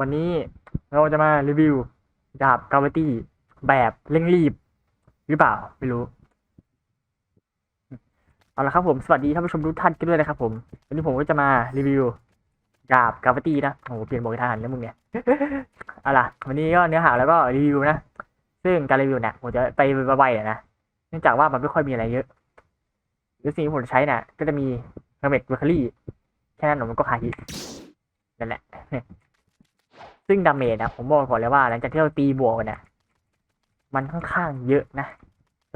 วันนี้เราจะมารีวิวดาบกา v ตี้แบบเร่งรีบ หรือเปล่า ไม่รู้ เอาละครับผม สวัสดีท่านผู้ชมทุกท่านกันด้วยนะครับผม วันนี้ผมก็จะมารีวิวดาบกา v ตี้นะโอ้โหเปลี่ยนบริทหารแล้วมึงเนี่ยเอาล่ะ วันนี้ก็เนื้อหาแล้วก็รีวิวนะ ซึ่งการรีวิวเนี่ยผมจะไปไวๆนะเนื่องจากว่ามันไม่ค่อยมีอะไรเยอะหรือสิ่งที่ผมใช้เนี่ยก็จะมีเฮอร์เมตเบเกอรี่แค่นั้นหนูมันก็ขายนั่นแหละ ซึ่งดาเมจนะผมบอกก่อนเลยว่า หลังจากที่เราตีบวกกันเนี่ยมันค่อนข้างเยอะนะ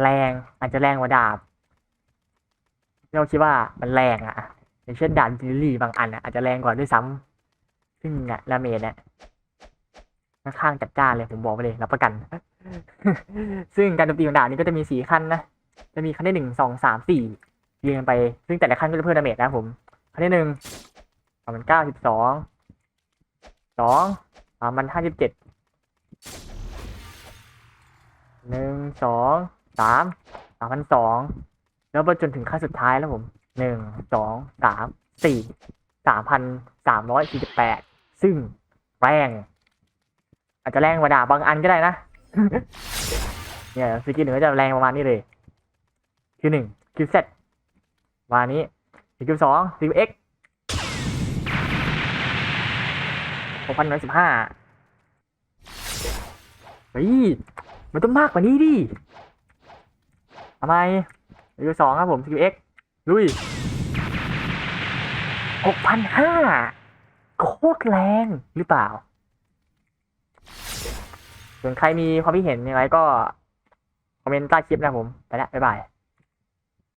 แรงอาจจะแรงกว่าดาบเราคิดว่ามันแรงอะอย่างเช่นดาบจิลลี่บางอันอะอาจจะแรงกว่าด้วยซ้ำซึ่งเนี่ยดาเมจเนี่ยค่อนข้างจัดจ้านเลยผมบอกไปเลยรับประกัน ซึ่งการโจมตีของดาบนี้ก็จะมีสี่ขั้นนะจะมีขั้นที่หนึ่งสองสามสี่เรียงกันไป ซึ่งแต่ละขั้นก็จะเพิ่มดาเมจนะผมขั้นที่หนึ่งสองพันเก้าสิบสองสอง สามพันห้าสิบเจ็ดหนึ่งสองสามสามพันสองแล้วไปจนถึงขั้นสุดท้ายแล้วผมหนึ่งสองสามสี่สามพันสามร้อยสี่สิบแปดซึ่งแรงอาจจะแรงกว่าดาบบางอันก็ได้นะ เนี่ยสกิลหนึ่งก็จะแรงประมาณนี้เลย คิวหนึ่งคิวเซตวานี้คิวสองคิวเอ็ก หกพันร้อยสิบห้าเฮ้ยมันต้องมากกว่านี้ดิทำไมคิวสองครับผมคิวเอ็กลุยหกพันห้าโคตรแรงหรือเปล่า ส่วนใครมีความคิดเห็นยังไงก็ คอมเมนต์ใต้คลิปนะผม ไปแล้วบ๊ายบาย